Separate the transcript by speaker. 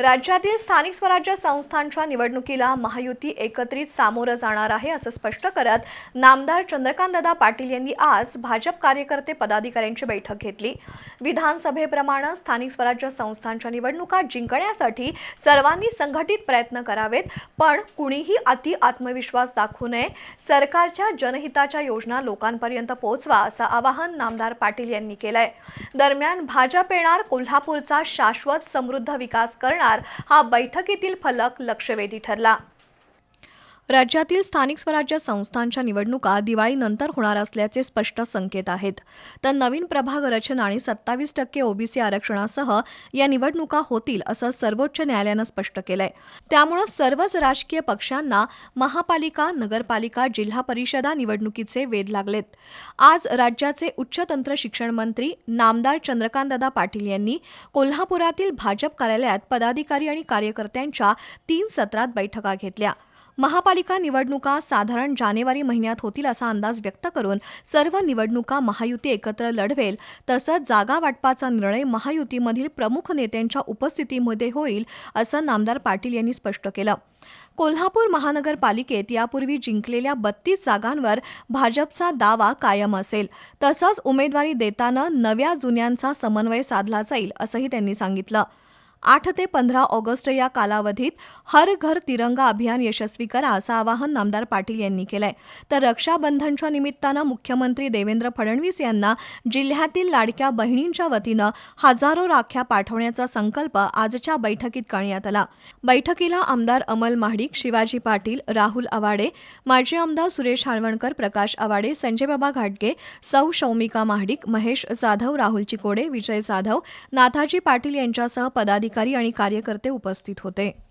Speaker 1: राज्यातील स्थानिक स्वराज्य संस्थांच्या निवडणुकीला महायुती एकत्रित सामोरं जाणार आहे असं स्पष्ट करत नामदार चंद्रकांतदादा पाटील यांनी आज भाजप कार्यकर्ते पदाधिकाऱ्यांची बैठक घेतली. विधानसभेप्रमाणे स्थानिक स्वराज्य संस्थांच्या निवडणुका जिंकण्यासाठी सर्वांनी संघटित प्रयत्न करावेत पण कुणीही अति आत्मविश्वास दाखवू नये. सरकारच्या जनहिताच्या योजना लोकांपर्यंत पोहोचवा असं आवाहन नामदार पाटील यांनी केलंय. दरम्यान भाजप येणार कोल्हापूरचा शाश्वत समृद्ध विकास करणार हा बैठकीतील फलक लक्षवेधी ठरला. राज्यातील स्थानिक स्वराज्य संस्थांच्या निवडणुका दिवाळीनंतर होणार असल्याचे स्पष्ट संकेत आहेत. तर नवीन प्रभाग रचना आणि सत्तावीस टक्के ओबीसी आरक्षणासह या निवडणुका होतील असं सर्वोच्च न्यायालयानं स्पष्ट केलंय. त्यामुळं सर्वच राजकीय पक्षांना महापालिका नगरपालिका जिल्हा परिषदा निवडणुकीचे वेध लागलेत. आज राज्याचे उच्च तंत्र शिक्षण मंत्री नामदार चंद्रकांतदादा पाटील यांनी कोल्हापुरातील भाजप कार्यालयात पदाधिकारी आणि कार्यकर्त्यांच्या तीन सत्रात बैठका घेतल्या. महापालिका निवडणुका साधारण जानेवारी महिन्यात होतील असा अंदाज व्यक्त करून सर्व निवडणुका महायुती एकत्र लढवेल तसंच जागा वाटपाचा निर्णय महायुतीमधील प्रमुख नेत्यांच्या उपस्थितीमध्ये होईल असं नामदार पाटील यांनी स्पष्ट केलं. कोल्हापूर महानगरपालिकेत यापूर्वी जिंकलेल्या बत्तीस जागांवर भाजपचा दावा कायम असेल. तसंच उमेदवारी देताना नव्या जुन्यांचा समन्वय साधला जाईल असंही त्यांनी सांगितलं. आठ ते पंधरा ऑगस्ट या कालावधीत हर घर तिरंगा अभियान यशस्वी करा असं आवाहन नामदार पाटील यांनी केलंय. तर रक्षाबंधनच्या निमित्तानं मुख्यमंत्री देवेंद्र फडणवीस यांना जिल्ह्यातील लाडक्या बहिणींच्या वतीनं हजारो राख्या पाठवण्याचा संकल्प आजच्या बैठकीत करण्यात आला. बैठकीला आमदार अमल महाडिक शिवाजी पाटील राहुल आवाडे माजी आमदार सुरेश हाळवणकर प्रकाश आवाडे संजयबाबा घाटगे सौ शौमिका महाडिक महेश जाधव राहुल चिकोडे विजय जाधव नाथाजी पाटील यांच्यासह पदाधिकारी आणि कार्यकर्ते उपस्थित होते.